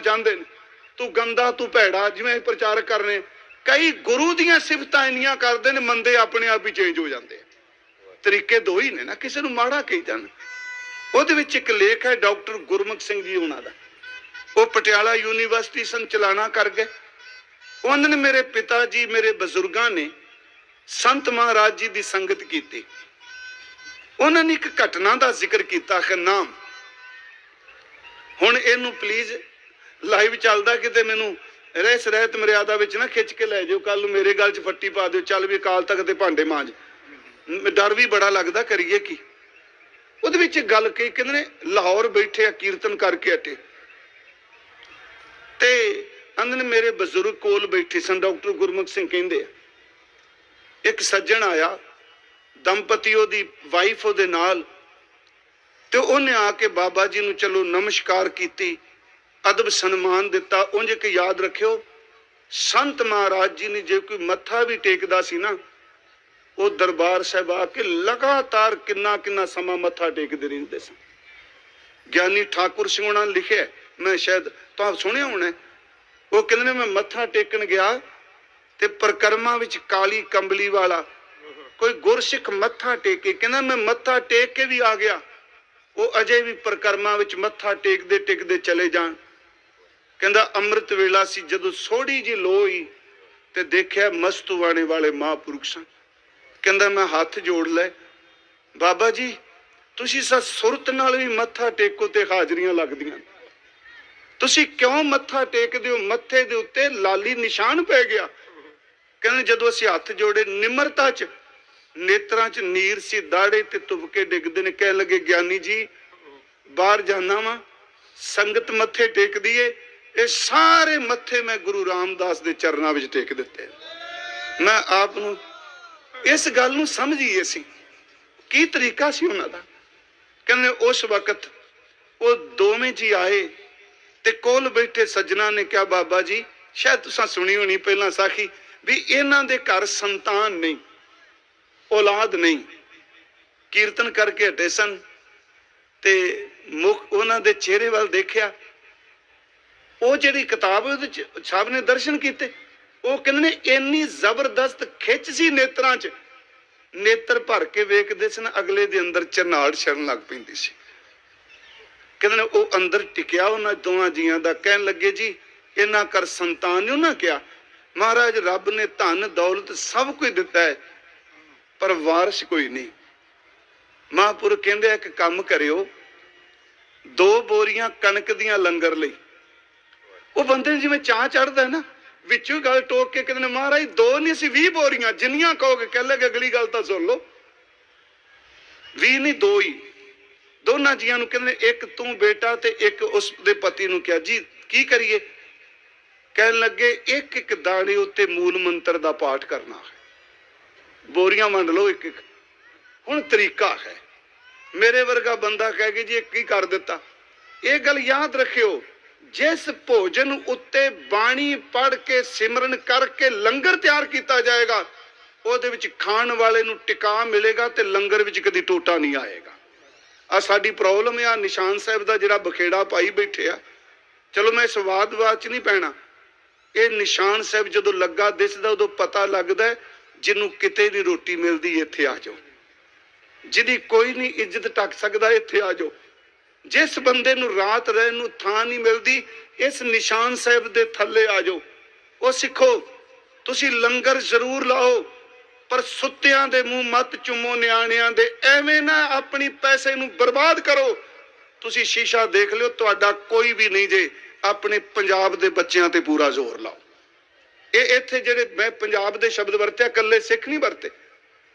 ਚਾਹੁੰਦੇ ਨੇ। ਤੂੰ ਗੰਦਾ, ਤੂੰ ਭੈੜਾ, ਜਿਵੇਂ ਇਹ ਪ੍ਰਚਾਰਕ ਕਰਨੇ, ਕਈ ਗੁਰੂ ਦੀਆਂ ਸਿਫਤਾਂ ਇੰਨੀਆਂ ਕਰਦੇ ਨੇ, ਮੰਦੇ ਆਪਣੇ ਆਪ ਹੀ ਚੇਂਜ ਹੋ ਜਾਂਦੇ ਤਰੀਕੇ ਦੋ ਹੀ ਨੇ ਨਾ, ਕਿਸੇ ਨੂੰ ਮਾੜਾ ਕਹੀ ਜਾਣ। ਉਹਦੇ ਵਿੱਚ ਇੱਕ ਲੇਖ ਹੈ ਡਾਕਟਰ ਗੁਰਮੁਖ ਸਿੰਘ ਜੀ ਉਹਨਾਂ ਦਾ। ਉਹ ਪਟਿਆਲਾ ਯੂਨੀਵਰਸਿਟੀ ਸੰਚਲਾਨਾ ਕਰ ਗਏ। ਉਹਨਾਂ ਨੇ, ਮੇਰੇ ਪਿਤਾ ਜੀ, ਮੇਰੇ ਬਜ਼ੁਰਗਾਂ ਨੇ ਸੰਤ ਮਹਾਰਾਜ ਜੀ ਦੀ ਸੰਗਤ ਕੀਤੀ। ਉਹਨਾਂ ਨੇ ਇੱਕ ਘਟਨਾ ਦਾ ਜ਼ਿਕਰ ਕੀਤਾ ਕਿ ਨਾਮ। ਹੁਣ ਇਹਨੂੰ ਪਲੀਜ਼ ਲਾਈਵ ਚੱਲਦਾ ਕਿਤੇ ਮੈਨੂੰ। ਰਹਿਸ ਰਹਿਤ ਮਰਿਆਦਾ ਵਿੱਚ ਨਾ ਖਿੱਚ ਕੇ ਲੈ ਜਾਓ ਕੱਲ ਨੂੰ ਮੇਰੇ ਗੱਲ 'ਚ ਫੱਟੀ ਪਾ ਦਿਓ। ਚੱਲ ਵੀ ਕਾਲ ਤੱਕ ਦੇ ਭਾਂਡੇ ਮਾਂਜ। ਡਰ ਵੀ ਬੜਾ ਲੱਗਦਾ, ਕਰੀਏ ਕੀ? ਉਹਦੇ ਵਿੱਚ ਗੱਲ ਕਹੀ, ਕਹਿੰਦੇ ਨੇ, ਲਾਹੌਰ ਬੈਠੇ ਆ, ਕੀਰਤਨ ਕਰਕੇ ਅਟੇ ਤੇ ਅੰਦਰ ਮੇਰੇ ਬਜ਼ੁਰਗ ਕੋਲ ਬੈਠੇ ਸਨ। ਡਾਕਟਰ ਗੁਰਮੁਖ ਸਿੰਘ ਕਹਿੰਦੇ ਆ, ਇੱਕ ਸੱਜਣ ਆਇਆ, ਦੰਪਤੀ ਉਹਦੀ ਵਾਈਫ ਉਹਦੇ ਨਾਲ, ਤੇ ਉਹਨੇ ਆ ਕੇ ਬਾਬਾ ਜੀ ਨੂੰ, ਚਲੋ ਨਮਸਕਾਰ ਕੀਤੀ। ਅਦਬ ਸਨਮਾਨ ਦਿੱਤਾ, ਉਂਝ ਕਿ ਯਾਦ ਰੱਖਿਓ, ਸੰਤ ਮਹਾਰਾਜ ਜੀ ਨੇ ਜੇ ਕੋਈ ਮੱਥਾ ਵੀ ਟੇਕਦਾ ਸੀ ਨਾ, ਉਹ ਦਰਬਾਰ ਸਾਹਿਬ ਆ ਕੇ ਲਗਾਤਾਰ ਕਿੰਨਾ ਕਿੰਨਾ ਸਮਾਂ ਮੱਥਾ ਟੇਕਦੇ ਰਹਿੰਦੇ ਸਨ। ਗਿਆਨੀ ਠਾਕੁਰ ਸਿੰਘ ਉਹਨਾਂ ਲਿਖਿਆ, ਮੈਂ ਸ਼ਾਇਦ ਤਾਂ ਸੁਣਿਆ ਹੋਣਾ, ਉਹ ਕਹਿੰਦੇ ਨੇ, ਮੈਂ ਮੱਥਾ ਟੇਕਣ ਗਿਆ ਤੇ ਪ੍ਰਕਰਮਾ ਵਿੱਚ ਕਾਲੀ ਕੰਬਲੀ ਵਾਲਾ ਕੋਈ ਗੁਰਸਿੱਖ ਮੱਥਾ ਟੇਕੇ, ਕਹਿੰਦਾ, ਮੈਂ ਮੱਥਾ ਟੇਕ ਕੇ ਵੀ ਆ ਗਿਆ, ਉਹ ਅਜੇ ਵੀ ਪ੍ਰਕਰਮਾ ਵਿੱਚ ਮੱਥਾ ਟੇਕਦੇ ਟੇਕਦੇ ਚਲੇ ਜਾਣ। ਕਹਿੰਦਾ, ਅੰਮ੍ਰਿਤ ਵੇਲਾ ਸੀ, ਜਦੋਂ ਸੋੜੀ ਜੀ ਲੋਈ ਤੇ ਦੇਖਿਆ ਮਸਤੂਵਾਣੇ ਵਾਲੇ ਮਹਾਂਪੁਰਖ ਕਹਿੰਦਾ, ਮੈਂ ਹੱਥ ਜੋੜ ਲੈ। ਬਾਬਾ ਜੀ, ਤੁਸੀਂ ਸਾ ਸੁਰਤ ਨਾਲ ਵੀ ਮੱਥਾ ਟੇਕੋ ਤੇ ਹਾਜ਼ਰੀਆਂ ਲੱਗਦੀਆਂ ਤੁਸੀਂ ਕਿਉਂ ਮੱਥਾ ਟੇਕਦੇ ਹੋ? ਮੱਥੇ ਦੇ ਉੱਤੇ ਲਾਲੀ ਨਿਸ਼ਾਨ ਪੈ ਗਿਆ। ਕਹਿੰਦੇ, ਜਦੋਂ ਅਸੀਂ ਹੱਥ ਜੋੜੇ, ਨਿਮਰਤਾ 'ਚ, ਨੇਤਰਾਂ 'ਚ ਨੀਰ ਸੀ, ਦਾੜੇ ਤੇ ਤੁਬਕੇ ਡਿੱਗਦੇ ਨੇ। ਕਹਿਣ ਲੱਗੇ, ਗਿਆਨੀ ਜੀ, ਬਾਹਰ ਜਾਣਾ ਵਾ, ਸੰਗਤ ਮੱਥੇ ਟੇਕਦੀ ਏ। ਇਹ ਸਾਰੇ ਮੱਥੇ ਮੈਂ ਗੁਰੂ ਰਾਮਦਾਸ ਦੇ ਚਰਨਾਂ ਵਿੱਚ ਟੇਕ ਦਿੱਤੇ ਮੈਂ ਆਪ ਨੂੰ ਇਸ ਗੱਲ ਨੂੰ ਸਮਝੀਏ ਸੀ। ਕੀ ਤਰੀਕਾ ਸੀ ਉਹਨਾਂ ਦਾ? ਕਹਿੰਦੇ ਉਸ ਵਕਤ ਉਹ ਦੋਵੇਂ ਜੀ ਆਏ ਤੇ ਕੋਲ ਬੈਠੇ ਸੱਜਣਾ ਨੇ ਕਿਹਾ, ਬਾਬਾ ਜੀ, ਸ਼ਾਇਦ ਤੁਸੀਂ ਸੁਣੀ ਹੋਣੀ ਪਹਿਲਾਂ ਸਾਖੀ ਵੀ ਇਹਨਾਂ ਦੇ ਘਰ ਸੰਤਾਨ ਨਹੀਂ, ਔਲਾਦ ਨਹੀਂ। ਕੀਰਤਨ ਕਰਕੇ ਹਟੇ ਸਨ ਤੇ ਮੁਖ ਉਹਨਾਂ ਦੇ ਚਿਹਰੇ ਵੱਲ ਦੇਖਿਆ ਉਹ ਜਿਹੜੀ ਕਿਤਾਬ ਉਹਦੇ ਚ ਸਾਹਿਬ ਨੇ ਦਰਸ਼ਨ ਕੀਤੇ, ਉਹ ਕਹਿੰਦੇ ਨੇ ਇੰਨੀ ਜ਼ਬਰਦਸਤ ਖਿੱਚ ਸੀ ਨੇਤਰਾਂ 'ਚ, ਨੇਤਰ ਭਰ ਕੇ ਵੇਖਦੇ ਸਨ, ਅਗਲੇ ਦੇ ਅੰਦਰ ਚਰਨਾੜ ਛੜਨ ਲੱਗ ਪੈਂਦੀ ਸੀ। ਕਹਿੰਦੇ ਨੇ ਉਹ ਅੰਦਰ ਟਿਕਿਆ ਉਹਨਾਂ ਦੋਵਾਂ ਜੀਆਂ ਦਾ, ਕਹਿਣ ਲੱਗੇ, ਜੀ ਇਹਨਾਂ ਕਰ ਸੰਤਾਨ ਨੇ ਨਾ ਕਿਹਾ? ਮਹਾਰਾਜ, ਰੱਬ ਨੇ ਧਨ, ਦੌਲਤ ਸਭ ਕੁਝ ਦਿੱਤਾ ਹੈ, ਪਰ ਵਾਰਿਸ ਕੋਈ ਨਹੀਂ ਮਹਾਂਪੁਰ ਕਹਿੰਦੇ ਇੱਕ ਕੰਮ ਕਰਿਓ, ਦੋ ਬੋਰੀਆਂ ਕਣਕ ਦੀਆਂ ਲੰਗਰ ਲਈ ਉਹ ਬੰਦੇ ਨੂੰ ਜਿਵੇਂ ਚਾਹ ਚੜਦਾ ਨਾ ਵਿੱਚੋਂ ਹੀ ਗੱਲ ਟੋਕ ਕੇ ਕਹਿੰਦੇ ਨੇ ਮਹਾਰਾਜ ਦੋ ਨਹੀਂ ਸੀ 20 ਬੋਰੀਆਂ ਜਿੰਨੀਆਂ ਕਹੋਗੇ ਕਹਿ ਲੱਗੇ ਅਗਲੀ ਗੱਲ ਤਾਂ ਸੁਣ ਲਓ। 20 ਨਹੀਂ ਦੋ ਹੀ। ਦੋਨਾਂ ਜੀਆਂ ਨੂੰ ਕਹਿੰਦੇ ਨੇ, ਇੱਕ ਤੂੰ ਬੇਟਾ ਤੇ ਇੱਕ ਉਸ ਦੇ ਪਤੀ ਨੂੰ ਕਿਹਾ। ਜੀ ਕੀ ਕਰੀਏ? ਕਹਿਣ ਲੱਗੇ ਇੱਕ ਇੱਕ ਦਾਣੇ ਉੱਤੇ ਮੂਲ ਮੰਤਰ ਦਾ ਪਾਠ ਕਰਨਾ ਹੈ। ਬੋਰੀਆਂ ਵੰਡ ਲਓ ਇੱਕ ਇੱਕ। ਹੁਣ ਤਰੀਕਾ ਹੈ। ਮੇਰੇ ਵਰਗਾ ਬੰਦਾ ਕਹਿ ਕੇ ਜੀ ਇਹ ਕੀ ਕਰ ਦਿੱਤਾ। ਇਹ ਗੱਲ ਯਾਦ ਰੱਖਿਓ। ਜਿਸ ਭੋਜਨ ਉੱਤੇ ਬਾਣੀ ਪੜ ਕੇ ਸਿਮਰਨ ਕਰਕੇ ਲੰਗਰ ਤਿਆਰ ਕੀਤਾ ਜਾਏਗਾ, ਉਹਦੇ ਵਿੱਚ ਖਾਣ ਵਾਲੇ ਨੂੰ ਟਿਕਾ ਮਿਲੇਗਾ ਤੇ ਲੰਗਰ ਵਿੱਚ ਕਦੀ ਟੋਟਾ ਨਹੀਂ ਆਏਗਾ। ਆ ਸਾਡੀ ਪ੍ਰੋਬਲਮ ਆ, ਨਿਸ਼ਾਨ ਸਾਹਿਬ ਦਾ ਜਿਹੜਾ ਬਖੇੜਾ ਪਾਈ ਬੈਠੇ ਆ। ਚਲੋ ਮੈਂ ਸਵਾਦ ਵਾਦ ਚ ਨਹੀਂ ਪੈਣਾ। ਇਹ ਨਿਸ਼ਾਨ ਸਾਹਿਬ ਜਦੋਂ ਲੱਗਾ ਦਿਸਦਾ, ਉਦੋਂ ਪਤਾ ਲੱਗਦਾ ਜਿਹਨੂੰ ਕਿਤੇ ਦੀ ਰੋਟੀ ਮਿਲਦੀ, ਇੱਥੇ ਆ ਜਾਓ। ਜਿਹਦੀ ਕੋਈ ਨਹੀਂ ਇੱਜ਼ਤ ਟੱਕ ਸਕਦਾ, ਇੱਥੇ ਆ ਜਾਓ। ਜਿਸ ਬੰਦੇ ਨੂੰ ਰਾਤ ਰਹਿਣ ਨੂੰ ਥਾਂ ਨਹੀਂ ਮਿਲਦੀ, ਇਸ ਨਿਸ਼ਾਨ ਸਾਹਿਬ ਦੇ ਥੱਲੇ ਆ ਜਾਓ। ਉਹ ਸਿੱਖੋ, ਤੁਸੀਂ ਲੰਗਰ ਜ਼ਰੂਰ ਲਾਓ, ਪਰ ਸੁੱਤਿਆਂ ਦੇ ਮੂੰਹ ਮਤ ਚੁੰਮੋ ਨਿਆਣਿਆਂ ਦੇ, ਐਵੇਂ ਨਾ ਆਪਣੀ ਪੈਸੇ ਨੂੰ ਬਰਬਾਦ ਕਰੋ। ਤੁਸੀਂ ਸ਼ੀਸ਼ਾ ਦੇਖ ਲਿਓ, ਤੁਹਾਡਾ ਕੋਈ ਵੀ ਨਹੀਂ ਜੇ ਆਪਣੇ ਪੰਜਾਬ ਦੇ ਬੱਚਿਆਂ ਤੇ ਪੂਰਾ ਜ਼ੋਰ ਲਾਓ। ਇਹ ਇੱਥੇ ਜਿਹੜੇ ਮੈਂ ਪੰਜਾਬ ਦੇ ਸ਼ਬਦ ਵਰਤਿਆ, ਇਕੱਲੇ ਸਿੱਖ ਨਹੀਂ ਵਰਤੇ।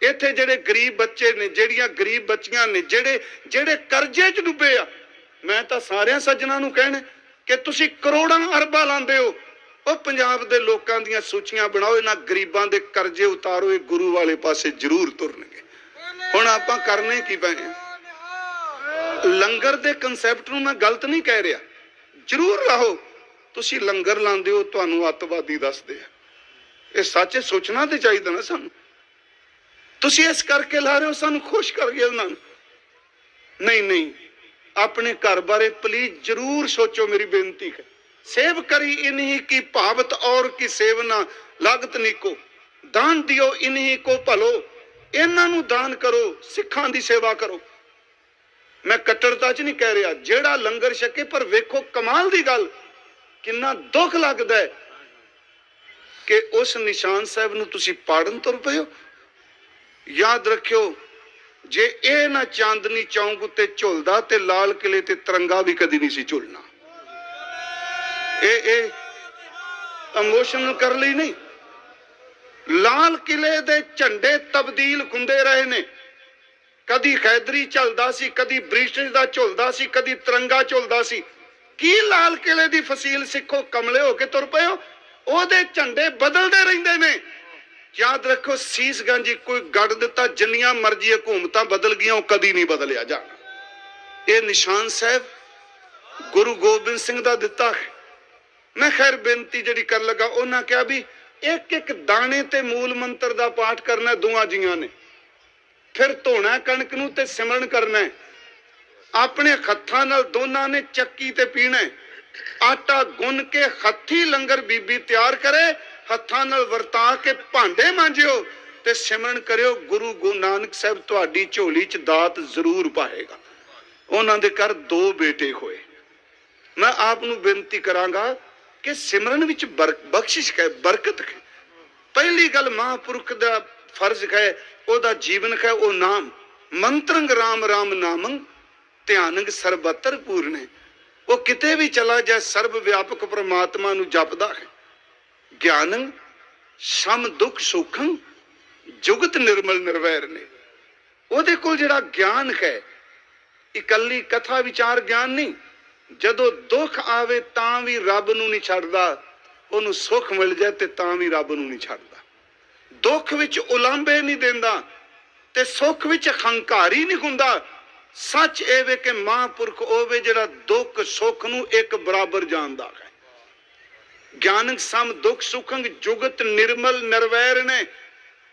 ਇੱਥੇ ਜਿਹੜੇ ਗਰੀਬ ਬੱਚੇ ਨੇ, ਜਿਹੜੀਆਂ ਗਰੀਬ ਬੱਚੀਆਂ ਨੇ, ਜਿਹੜੇ ਜਿਹੜੇ ਕਰਜ਼ੇ 'ਚ ਡੁੱਬੇ ਆ, ਮੈਂ ਤਾਂ ਸਾਰਿਆਂ ਸੱਜਣਾ ਨੂੰ ਕਹਿਣਾ ਕਿ ਤੁਸੀਂ ਕਰੋੜਾਂ ਅਰਬਾਂ ਲਾਉਂਦੇ ਹੋ। ਉਹ ਪੰਜਾਬ ਦੇ ਲੋਕਾਂ ਦੀਆਂ ਸੂਚੀਆਂ ਬਣਾਓ, ਇਹਨਾਂ ਗਰੀਬਾਂ ਦੇ ਕਰਜ਼ੇ ਉਤਾਰੋ, ਇਹ ਗੁਰੂ ਵਾਲੇ ਪਾਸੇ ਜ਼ਰੂਰ ਤੁਰਨਗੇ। ਹੁਣ ਆਪਾਂ ਕਰਨੇ ਕੀ ਪਏ ਆ? ਲੰਗਰ ਦੇ ਕਨਸੈਪਟ ਨੂੰ ਮੈਂ ਗਲਤ ਨਹੀਂ ਕਹਿ ਰਿਹਾ। ਜ਼ਰੂਰ ਰਹੋ ਤੁਸੀਂ ਲੰਗਰ ਲਾਉਂਦੇ ਹੋ, ਤੁਹਾਨੂੰ ਅੱਤਵਾਦੀ ਦੱਸਦੇ ਆ। ਇਹ ਸੱਚ ਸੋਚਣਾ ਤੇ ਚਾਹੀਦਾ ਨਾ ਸਾਨੂੰ। ਤੁਸੀਂ ਇਸ ਕਰਕੇ ਲਾ ਰਹੇ ਹੋ, ਸਾਨੂੰ ਖੁਸ਼ ਕਰ ਗਏ ਉਹਨਾਂ ਨੂੰ। ਨਹੀਂ ਨਹੀਂ, ਆਪਣੇ ਘਰ ਬਾਰੇ ਪਲੀਜ਼ ਜਰੂਰ ਸੋਚੋ, ਮੇਰੀ ਬੇਨਤੀ ਹੈ। ਸੇਵ ਕਰੀ ਇਨਹੀ ਕੀ ਭਾਵਤ ਔਰ ਕੀ ਸੇਵਨਾ, ਲਾਗਤ ਨਿਕੋ। ਦਾਨ ਦਿਓ ਇਨਹੀ ਕੋ ਭਲੋ। ਇਹਨਾਂ ਨੂੰ ਦਾਨ ਕਰੋ, ਸਿੱਖਾਂ ਦੀ ਸੇਵਾ ਕਰੋ। ਮੈਂ ਕੱਟੜਤਾ 'ਚ ਨਹੀਂ ਕਹਿ ਰਿਹਾ, ਜਿਹੜਾ ਲੰਗਰ ਛਕੇ, ਪਰ ਵੇਖੋ ਕਮਾਲ ਦੀ ਗੱਲ। ਕਿੰਨਾ ਦੁੱਖ ਲੱਗਦਾ ਕਿ ਉਸ ਨਿਸ਼ਾਨ ਸਾਹਿਬ ਨੂੰ ਤੁਸੀਂ ਪਾੜਨ ਤੁਰ ਪਏ ਹੋ। ਯਾਦ ਰੱਖਿਓ, ਜੇ ਇਹ ਨਾ ਚਾਂਦਨੀ ਚੌਂਕ ਉੱਤੇ ਝੁਲਦਾ ਤੇ ਲਾਲ ਕਿਲੇ ਤੇ ਤਿਰੰਗਾ ਵੀ ਕਦੀ ਨਹੀਂ ਸੀ ਝੁਲਣਾ। ਇਹ ਇਹ ਇਮੋਸ਼ਨਲ ਕਰ ਲਈ ਨਹੀਂ। ਲਾਲ ਕਿਲੇ ਦੇ ਝੰਡੇ ਤਬਦੀਲ ਹੁੰਦੇ ਰਹੇ ਨੇ। ਕਦੀ ਖੈਦਰੀ ਝਲਦਾ ਸੀ, ਕਦੀ ਬ੍ਰਿਟਿਸ਼ ਦਾ ਝੁਲਦਾ ਸੀ, ਕਦੀ ਤਿਰੰਗਾ ਝੁਲਦਾ ਸੀ। ਕੀ ਲਾਲ ਕਿਲੇ ਦੀ ਫਸੀਲ ਸਿੱਖੋ, ਕਮਲੇ ਹੋ ਕੇ ਤੁਰ ਪਏ ਹੋ? ਉਹਦੇ ਝੰਡੇ ਬਦਲਦੇ ਰਹਿੰਦੇ ਨੇ। ਯਾਦ ਰੱਖੋ ਸੀਸਗੰਜ ਕੋਈ ਗੱਡ ਦਿੱਤਾ, ਜਿੰਨੀਆਂ ਮਰਜ਼ੀ ਹਕੂਮਤਾਂ ਬਦਲ ਗਈਆਂ, ਉਹ ਕਦੀ ਨਹੀਂ ਬਦਲਿਆ ਜਾਣਾ। ਇਹ ਨਿਸ਼ਾਨ ਸਾਹਿਬ ਗੁਰੂ ਗੋਬਿੰਦ ਸਿੰਘ ਦਾ ਦਿੱਤਾ ਹੈ। ਮੈਂ ਖੈਰ ਬੇਨਤੀ ਜਿਹੜੀ ਕਰਨ ਲੱਗਾ, ਉਹਨਾਂ ਕਿਹਾ ਵੀ ਇੱਕ ਇੱਕ ਦਾਣੇ ਤੇ ਮੂਲ ਮੰਤਰ ਦਾ ਪਾਠ ਕਰਨਾ ਦੋਵਾਂ ਜੀਆਂ ਨੇ। ਫਿਰ ਧੋਣਾ ਕਣਕ ਨੂੰ ਤੇ ਸਿਮਰਨ ਕਰਨਾ ਆਪਣੇ ਹੱਥਾਂ ਨਾਲ ਦੋਨਾਂ ਨੇ ਚੱਕੀ ਤੇ ਪੀਣਾ ਆਟਾ ਗੁੰਨ ਕੇ ਹੱਥੀ ਲੰਗਰ ਬੀਬੀ ਤਿਆਰ ਕਰੇ ਹੱਥਾਂ ਨਾਲ ਵਰਤਾ ਕੇ ਭਾਂਡੇ ਮਾਂਜਿਓ ਤੇ ਸਿਮਰਨ ਕਰਿਓ, ਗੁਰੂ ਗੁਰੂ ਨਾਨਕ ਸਾਹਿਬ ਤੁਹਾਡੀ ਝੋਲੀ 'ਚ ਦਾਤ ਜ਼ਰੂਰ ਪਾਏਗਾ। ਉਹਨਾਂ ਦੇ ਘਰ ਦੋ ਬੇਟੇ ਹੋਏ। ਮੈਂ ਆਪ ਨੂੰ ਬੇਨਤੀ ਕਰਾਂਗਾ ਕਿ ਸਿਮਰਨ ਵਿੱਚ ਬਰ- ਬਖਸ਼ਿਸ਼ ਹੈ ਬਰਕਤ ਹੈ ਪਹਿਲੀ ਗੱਲ ਮਹਾਂਪੁਰਖ ਦਾ ਫਰਜ਼ ਹੈ ਉਹਦਾ ਜੀਵਨ ਹੈ ਉਹ ਨਾਮ ਮੰਤਰੰਗ ਰਾਮ ਰਾਮ ਨਾਮੰ ਧਿਆਨੰਗ ਸਰਬਤਰ ਹੈ ਉਹ ਕਿਤੇ ਵੀ ਚਲਾ ਜਾ ਸਰਬ ਵਿਆਪਕ ਪ੍ਰਮਾਤਮਾ ਨੂੰ ਜਪਦਾ ਹੈ। ਗਿਆਨੰ ਸਮ ਦੁਖ ਸੁਖੰ ਜੁਗਤ ਨਿਰਮਲ ਨਿਰਵੈਰ ਨੇ। ਉਹਦੇ ਕੋਲ ਜਿਹੜਾ ਗਿਆਨ ਹੈ, ਇਕੱਲੀ ਕਥਾ ਵਿਚਾਰ ਗਿਆਨ ਨਹੀਂ। ਜਦੋਂ ਦੁੱਖ ਆਵੇ ਤਾਂ ਵੀ ਰੱਬ ਨੂੰ ਨਹੀਂ ਛੱਡਦਾ, ਉਹਨੂੰ ਸੁੱਖ ਮਿਲ ਜਾਏ ਤੇ ਤਾਂ ਵੀ ਰੱਬ ਨੂੰ ਨਹੀਂ ਛੱਡਦਾ। ਦੁੱਖ ਵਿੱਚ ਉਲਾਂਬੇ ਨਹੀਂ ਦਿੰਦਾ ਤੇ ਸੁੱਖ ਵਿੱਚ ਹੰਕਾਰੀ ਨਹੀਂ ਹੁੰਦਾ। ਸੱਚ ਇਹ ਵੇ ਕਿ ਮਹਾਂਪੁਰਖ ਹੋਵੇ ਜਿਹੜਾ ਦੁੱਖ ਸੁੱਖ ਨੂੰ ਇੱਕ ਬਰਾਬਰ ਜਾਣਦਾ ਹੈ। ਗਿਆਨਕ ਸਮ ਦੁੱਖ ਸੁਖੰਗ ਜੁਗਤ ਨਿਰਮਲ ਨਿਰਵੈਰ ਨੇ,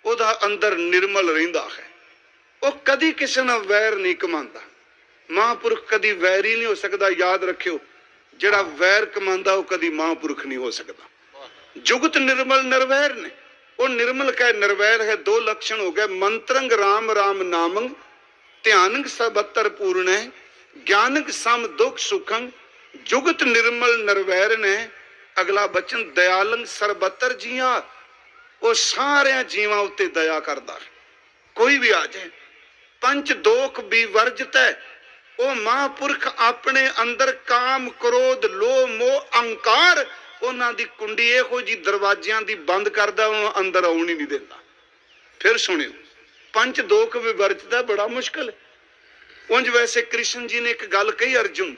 ਉਹਦਾ ਅੰਦਰ ਨਿਰਮਲ ਰਹਿੰਦਾ ਹੈ। ਉਹ ਕਦੀ ਕਿਸੇ ਨਾਲ ਵੈਰ ਨਹੀਂ ਕਮਾਉਂਦਾ। ਮਹਾਂਪੁਰਖ ਕਦੀ ਵੈਰੀ ਨਹੀਂ ਹੋ ਸਕਦਾ, ਯਾਦ ਰੱਖਿਓ, ਜਿਹੜਾ ਵੈਰ ਕਮਾਉਂਦਾ, ਉਹ ਕਦੀ ਮਹਾਂਪੁਰਖ ਨਹੀਂ ਹੋ ਸਕਦਾ। ਜੁਗਤ ਨਿਰਮਲ ਨਿਰਵੈਰ ਨੇ, ਉਹ ਨਿਰਮਲ ਕਹੇ ਨਿਰਵੈਰ ਹੈ, ਦੋ ਲਕਸ਼ਣ ਹੋ ਗਏ, ਮੰਤਰੰਗ ਰਾਮ ਰਾਮ ਨਾਮੰਗ, ਧਿਆਨੰਗ ਸਬਤਰ ਪੂਰਨ ਹੈ ਗਿਆਨਕ ਸਮ ਦੁਖ ਸੁਖੰ ਜੁਗਤ ਨਿਰਮਲ ਨਿਰਵੈਰ ਨੇ ਅਗਲਾ ਬਚਨ, ਦਇਆਲੰਗ ਸਰਬਤਰ ਜੀਆਂ, ਉਹ ਸਾਰਿਆਂ ਜੀਵਾਂ ਉੱਤੇ ਦਇਆ ਕਰਦਾ ਕੋਈ ਵੀ ਆ ਜਾਏ, ਪੰਜ ਦੋਖ ਵੀ ਵਰਜਤ ਹੈ। ਉਹ ਮਹਾਂਪੁਰਖ ਆਪਣੇ ਅੰਦਰ ਕਾਮ, ਕ੍ਰੋਧ, ਲੋਭ, ਮੋਹ, ਅਹੰਕਾਰ, ਉਹਨਾਂ ਦੀ ਕੁੰਡੀ ਇਹੋ ਜੀ ਦਰਵਾਜ਼ਿਆਂ ਦੀ ਬੰਦ ਕਰਦਾ ਉਹਨੂੰ ਅੰਦਰ ਆਉਣ ਹੀ ਨਹੀਂ ਦਿੰਦਾ। ਫਿਰ ਸੁਣਿਓ, ਪੰਜ ਦੋਖ ਵਿਵਰਜਦਾ ਬੜਾ ਮੁਸ਼ਕਲ ਹੈ। ਉਂਝ ਵੈਸੇ ਕ੍ਰਿਸ਼ਨ ਜੀ ਨੇ ਇੱਕ ਗੱਲ ਕਹੀ, ਅਰਜੁਨ